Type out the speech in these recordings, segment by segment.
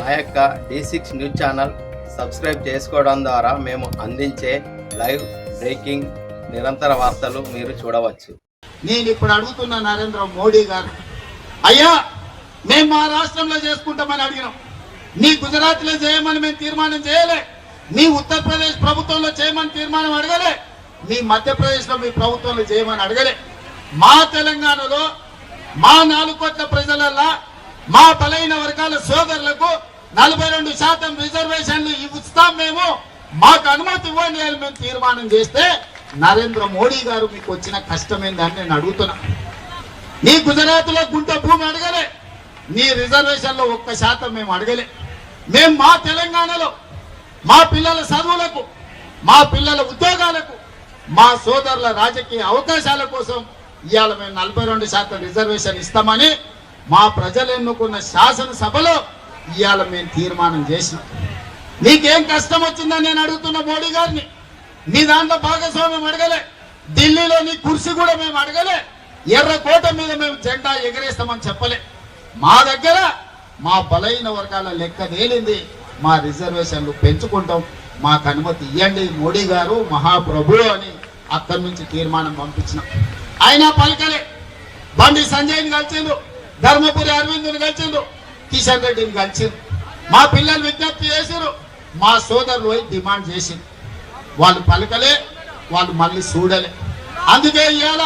మా యొక్క D six news channel subscribe చేసుకోవడం ద్వారా మేము అందించే లైవ్ బ్రేకింగ్ నిరంతర వార్తలు మీరు చూడవచ్చు. నేను ఇప్పుడు అడుగుతున్న నరేంద్ర మోడీ గారు అయ్యా మేము మా రాష్ట్రంలో చేసుకుంటామని అడిగినాం. నీ గుజరాత్లో చేయమని మేము తీర్మానం చేయలే. నీ ఉత్తరప్రదేశ్ ప్రభుత్వంలో చేయమని తీర్మానం అడగలే. మీ మధ్యప్రదేశ్లో మీ ప్రభుత్వంలో చేయమని అడగలే. మా తెలంగాణలో మా నాలుగు కోట్ల ప్రజలల్లా మా బలైన వర్గాల సోదరులకు నలభై రెండు శాతం రిజర్వేషన్లు ఇస్తాం మేము. మాకు అనుమతి ఇవ్వండి అని మేము తీర్మానం చేస్తే నరేంద్ర మోడీ గారు మీకు వచ్చిన కష్టమేందని నేను అడుగుతున్నా. నీ గుజరాత్లో గుంట భూమి అడగలే. నీ రిజర్వేషన్లో ఒక్క శాతం మేము అడగలే. మేము మా తెలంగాణలో మా పిల్లల చదువులకు మా పిల్లల ఉద్యోగాలకు మా సోదరుల రాజకీయ అవకాశాల కోసం ఇవాళ మేము నలభై రెండు శాతం రిజర్వేషన్ ఇస్తామని మా ప్రజలు ఎన్నుకున్న శాసనసభలో ఇవాళ మేము తీర్మానం చేసినాం నీకేం కష్టం వచ్చిందని నేను అడుగుతున్న మోడీ గారిని నీ దాంట్లో భాగస్వామ్యం అడగలే. ఢిల్లీలో నీ కుర్చీ కూడా మేము అడగలే. ఎర్రకోట మీద మేము జెండా ఎగరేస్తామని చెప్పలే. మా దగ్గర మా బలైన వర్గాల లెక్క తేలింది. మా రిజర్వేషన్లు పెంచుకుంటాం. మాకు అనుమతి ఇవ్వండి మోడీ గారు మహాప్రభు అని అక్కడి నుంచి తీర్మానం పంపించిన. అయినా పలకలే. బండి సంజయ్ని కలిసిండు ధర్మపురి అరవిందుని కలిసిండ్రు. కిషన్ రెడ్డిని కలిసిండ్రు. మా పిల్లలు విజ్ఞప్తి చేసిరు మా సోదరులు డిమాండ్ చేసింది వాళ్ళు పలకలే వాళ్ళు మళ్ళీ చూడలే. అందుకే ఇవాళ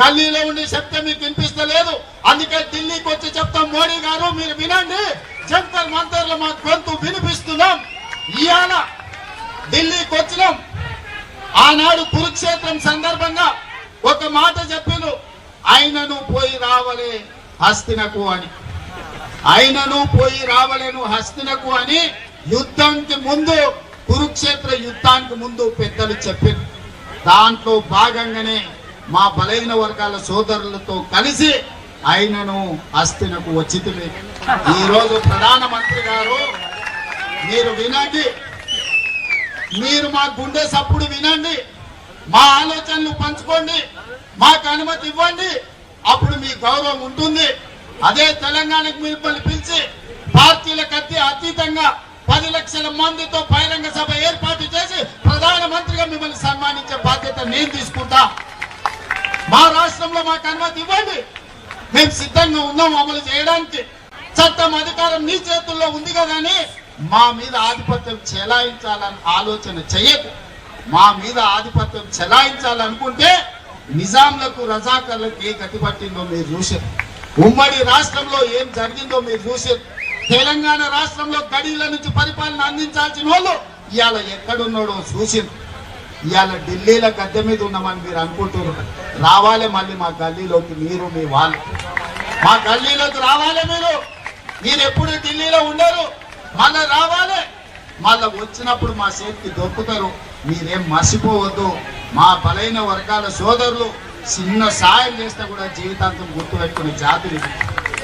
గల్లీలో ఉండి చెప్తే మీకు వినిపిస్తలేదు. అందుకే ఢిల్లీకి వచ్చి చెప్తాం మోడీ గారు మీరు వినండి. జంతర్ మంతర్లు మా గొంతు వినిపిస్తున్నాం. ఇవాళ ఢిల్లీకి వచ్చినాం. ఆనాడు కురుక్షేత్రం సందర్భంగా ఒక మాట చెప్పిను ఆయనను పోయి రావలే. హస్తినకు అని. ఆయనను పోయి రావలేను హస్తినకు అని యుద్ధానికి ముందు కురుక్షేత్ర యుద్ధానికి ముందు పెద్దలు చెప్పారు. దాంట్లో భాగంగానే మా బలైన వర్గాల సోదరులతో కలిసి ఆయనను హస్తినకు వచ్చి ఈరోజు ప్రధానమంత్రి గారు మీరు వినండి. మీరు మా గుండె సప్పుడు వినండి. మా ఆలోచనలు పంచుకోండి. మాకు అనుమతి ఇవ్వండి. అప్పుడు మీ గౌరవం ఉంటుంది. అదే తెలంగాణకు మిమ్మల్ని పిలిచి పార్టీలకు అతి అతీతంగా పది లక్షల మందితో బహిరంగ సభ ఏర్పాటు చేసి ప్రధానమంత్రిగా మిమ్మల్ని సన్మానించే బాధ్యత నేను తీసుకుంటా. మా రాష్ట్రంలో మాకు అనుమతి ఇవ్వండి. మేము సిద్ధంగా ఉన్నాం అమలు చేయడానికి. చట్టం అధికారం నీ చేతుల్లో ఉంది కదా అని మా మీద ఆధిపత్యం చెలాయించాలని ఆలోచన చేయదు మా మీద ఆధిపత్యం చెలాయించాలనుకుంటే నిజాంలకు రజాకర్లకు ఏ గతి పట్టిందో మీరు చూసారు ఉమ్మడి రాష్ట్రంలో ఏం జరిగిందో మీరు చూసారు తెలంగాణ రాష్ట్రంలో గడీల నుంచి పరిపాలన అందించాల్సిన వాళ్ళు ఇవాళ ఎక్కడున్నాడో చూసింది ఇవాళ ఢిల్లీలో గద్దె మీద ఉన్నామని మీరు అనుకుంటున్నారు. రావాలి మళ్ళీ మా గల్లీలోకి మీరు మీ వాళ్ళు. మా గల్లీలోకి రావాలి మీరు. మీరు ఎప్పుడు ఢిల్లీలో ఉండరు. మళ్ళీ రావాలి. మళ్ళీ వచ్చినప్పుడు మా చేతికి దొక్కుతారు. మీరేం మర్చిపోవద్దు. మా బలైన వర్గాల సోదరులు చిన్న సాయం చేస్తే కూడా జీవితాంతం గుర్తుపెట్టుకునే జాతులు